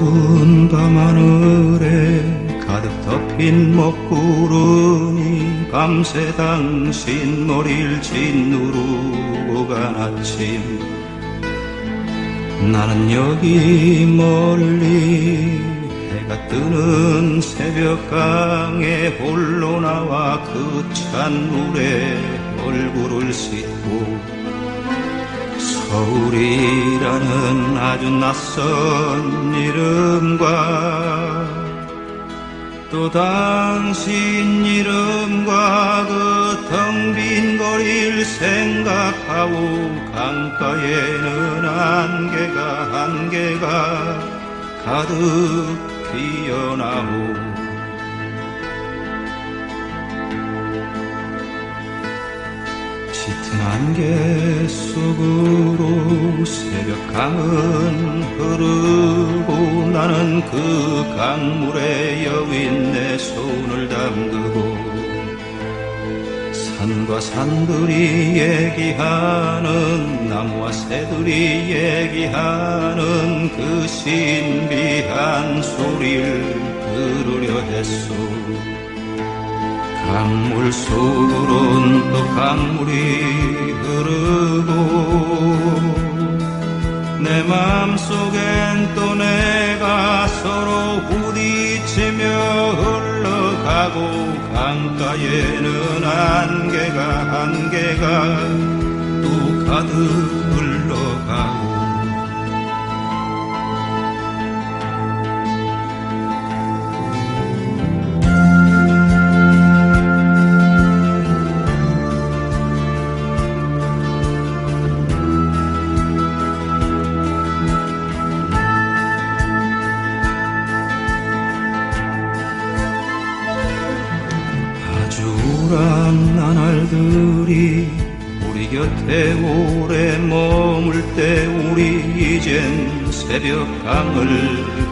어두운 밤하늘에 가득 덮인 먹구름이 밤새 당신 머리를 짓누르고 간 아침. 나는 여기 멀리 해가 뜨는 새벽강에 홀로 나와 그 찬물에 얼굴을 씻고 서울이라는 아주 낯선 이름과 또 당신 이름과 그 텅 빈 거리를 생각하고 강가에는 안개가 안개가 가득 피어나고 짙은 안개 속으로 새벽 강은 흐르고 나는 그 강물에 여윈 내 손을 담그고 산과 산들이 얘기하는 나무와 새들이 얘기하는 그 신비한 소리를 들으려 했소 강물 속으론 또 강물이 흐르고 내 맘속엔 또 내가 서로 부딪히며 흘러가고 강가에는 안개가 안개가 또 가득 우울한 나날들이 우리 곁에 오래 머물 때 우리 이젠 새벽 강을